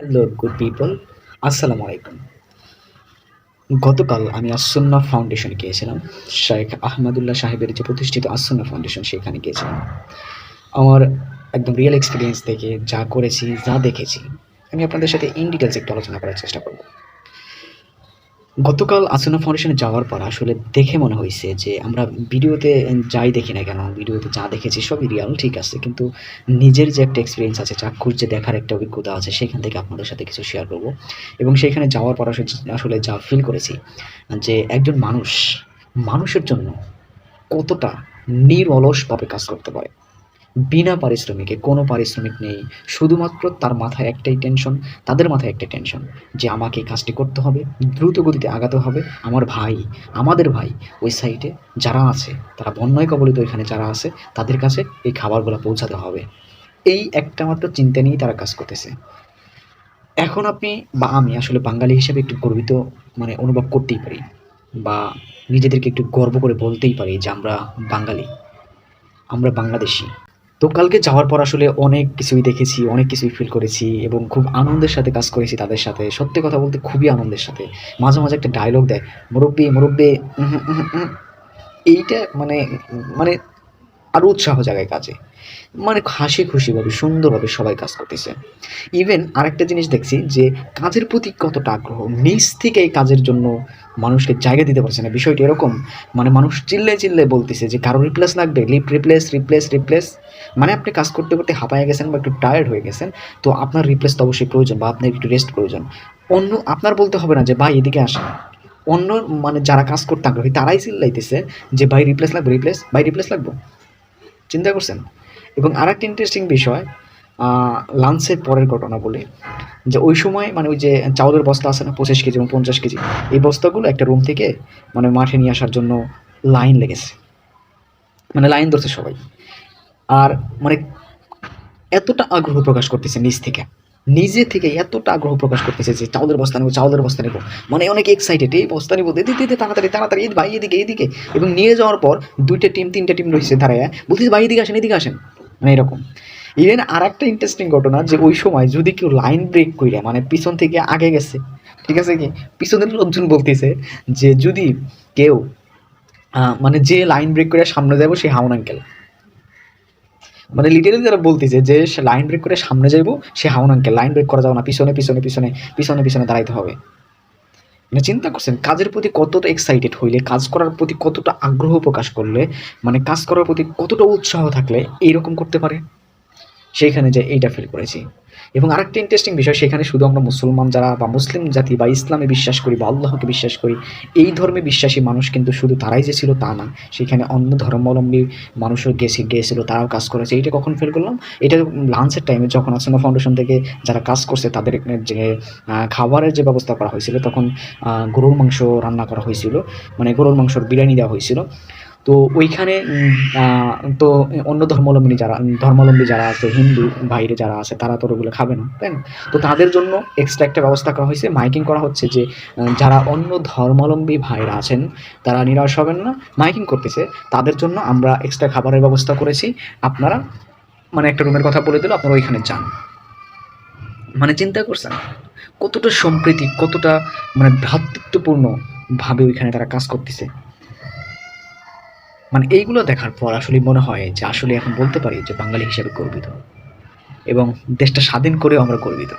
Hello good people আসসালামু আলাইকুম গতকাল আমি আসন্না ফাউন্ডেশন গিয়েছিলাম। শেখ আহমদুল্লাহ সাহেবের যে প্রতিষ্ঠিত আসন্না ফাউন্ডেশন সেখানে গিয়েছিলাম। আমার একদম রিয়েল এক্সপিরিয়েন্স থেকে যা করেছি, যা দেখেছি, আমি আপনাদের সাথে ইন ডিটেলস একটু আলোচনা করার চেষ্টা করব। গতকাল আসন্না ফাউন্ডেশনে যাওয়ার পর আসলে দেখে মনে হয়েছে যে আমরা ভিডিওতে যাই দেখি না কেন, ভিডিওতে যা দেখেছি সবই রিয়াল ঠিক আছে। কিন্তু নিজের যে একটা এক্সপিরিয়েন্স আছে, চাক্ষুষ যে দেখার একটা অভিজ্ঞতা আছে, সেখান থেকে আপনাদের সাথে কিছু শেয়ার করব। এবং সেখানে যাওয়ার পর আসলে আসলে যা ফিল করেছি, যে একজন মানুষ, মানুষের জন্য কতটা নিরলসভাবে কাজ করতে পারে। বিনা পারিশ্রমিকে, কোনো পারিশ্রমিক নেই। শুধুমাত্র তার মাথায় একটাই টেনশন তাদের মাথায় একটাই টেনশন যে আমাকে এই কাজটি করতে হবে, দ্রুত গতিতে আগাতে হবে আমার ভাই, আমাদের ভাই ওই সাইডে যারা আছে, তারা বন্যায় কবলিত এখানে যারা আছে, তাদের কাছে এই খাবারগুলো পৌঁছাতে হবে। এই একটা মাত্র চিন্তা নিয়েই তারা কাজ করতেছে। এখন আপনি বা আমি আসলে বাঙালি হিসেবে একটু গর্বিত মানে অনুভব করতেই পারি বা নিজেদেরকে একটু গর্ব করে বলতেই পারি যে আমরা বাঙালি, আমরা বাংলাদেশি। তো কালকে যাওয়ার পর আসলে অনেক কিছুই দেখেছি, অনেক কিছুই ফিল করেছি এবং খুব আনন্দের সাথে কাজ করেছি তাদের সাথে সত্যি কথা বলতে খুবই আনন্দের সাথে মাঝে মাঝে একটা ডায়লগ দেয়, মুরব্বী মুরব্বী। এইটা মানে মানে আরও উৎসাহ জায়গায় কাজে। মানে হাসি খুশিভাবে, সুন্দরভাবে সবাই কাজ করতেছে। ইভেন আরেকটা জিনিস দেখছি যে, কাজের প্রতি কতটা আগ্রহ, নিজ থেকে এই কাজের জন্য মানুষকে জায়গা দিতে পারছে না। বিষয়টি এরকম মানে মানুষ চিল্লে চিল্লে বলতেছে যে, কারও রিপ্লেস লাগবে লিপ রিপ্লেস রিপ্লেস রিপ্লেস মানে আপনি কাজ করতে করতে হাঁপায় গেছেন বা একটু টায়ার্ড হয়ে গেছেন, তো আপনার রিপ্লেস তো অবশ্যই প্রয়োজন বা আপনার একটু রেস্ট প্রয়োজন। অন্য, আপনার বলতে হবে না যে, ভাই, এদিকে আসেন। অন্য মানে যারা কাজ করতে আগ্রহী, তারাই চিল্লাইতেছে যে, ভাই রিপ্লেস লাগবে রিপ্লেস ভাই রিপ্লেস লাগবে? চিন্তা করছেন? এবং আর একটা ইন্টারেস্টিং বিষয় লাঞ্চের পরের ঘটনা বলে। যে ওই সময় মানে ওই যে চাউলের বস্তা আছে না, পঁচিশ কেজি এবং পঞ্চাশ কেজি, এই বস্তাগুলো একটা রুম থেকে মানে মাঠে নিয়ে আসার জন্য লাইন লেগেছে। মানে লাইন ধরছে সবাই। আর মানে এতটা আগ্রহ প্রকাশ করতেছে নিজ থেকে। নিজে থেকে এতটা আগ্রহ প্রকাশ করতেছে যে চাউলের বস্তা নেব চাউলের বস্তা নেব। মানে অনেক এক্সাইটেড এই বস্তা নেব দিতে দিতে তাড়াতাড়ি তাড়াতাড়ি ভাই এদিকে এদিকে এবং নিয়ে যাওয়ার পর দুইটা টিম তিনটা টিম রয়েছে দাঁড়ায় বলতেছে, ভাই, এদিকে আসেন এদিকে আসেন। মানে এরকম। ইভেন আর একটা ইন্টারেস্টিং ঘটনা যে ওই সময় যদি কেউ লাইন ব্রেক করে মানে পিছন থেকে আগে গেছে, ঠিক আছে কি? পিছনের লোকজন বলতেছে যে যদি কেউ মানে যে লাইন ব্রেক করে সামনে যাব সে হাউন আঙ্কেল মানে লিটারেলি তারা বলতেছে যে সে লাইন ব্রেক করে সামনে যাইবো, সে হাউন লাইন ব্রেক করা যাবে না পিছনে পিছনে পিছনে পিছনে পিছনে দাঁড়াইতে হবে। মানে চিন্তা করছেন, কাজের প্রতি কতটা এক্সাইটেড হইলে, কাজ করার প্রতি কতটা আগ্রহ প্রকাশ করলে মানে কাজ করার প্রতি কতটা উৎসাহ থাকলে এইরকম করতে পারে? সেইখানে যে এইটা ফিল করেছি। এবং আরেকটা ইন্টারেস্টিং বিষয়, সেখানে শুধু আমরা মুসলমান যারা বা মুসলিম জাতি বা ইসলামে বিশ্বাস করি বা আল্লাহকে বিশ্বাস করি, এই ধর্মে বিশ্বাসী মানুষ কিন্তু শুধু তারাই যে ছিল তা না। সেখানে অন্য ধর্মাবলম্বী মানুষও গেছে গিয়েছিল তারাও কাজ করেছে। এইটা কখন ফিল করলাম? এটা লাঞ্চের টাইমে যখন আসনা ফাউন্ডেশন থেকে যারা কাজ করছে, তাদের যে খাবারের যে ব্যবস্থা করা হয়েছিল, তখন গরুর মাংস রান্না করা হয়েছিল। মানে গরুর মাংসর বিরিয়ানি দেওয়া হয়েছিল। তো ওইখানে তো অন্য ধর্মাবলম্বী যারা ধর্মাবলম্বী যারা আছে, হিন্দু বাইরে যারা আছে, তারা তো ওগুলো খাবে না, তাই না? তো তাদের জন্য এক্সট্রা একটা ব্যবস্থা করা হয়েছে। মাইকিং করা হচ্ছে যে যারা অন্য ধর্মাবলম্বী ভাইরা আছেন, তারা নিরাশ হবেন না। মাইকিং করতেছে। তাদের জন্য আমরা এক্সট্রা খাবারের ব্যবস্থা করেছি। আপনারা মানে একটা রুমের কথা বলে দিল, আপনারা ওইখানে যান। মানে চিন্তা করছেন, কতটা সম্প্রীতি, কতটা মানে ভ্রাতৃত্বপূর্ণ ভাবে ওইখানে তারা কাজ করতেছে। মানে এইগুলো দেখার পর আসলে মনে হয় যে আসলে এখন বলতে পারি যে বাঙালি হিসাবে গর্বিত। এবং দেশটা স্বাধীন করেও আমরা গর্বিত।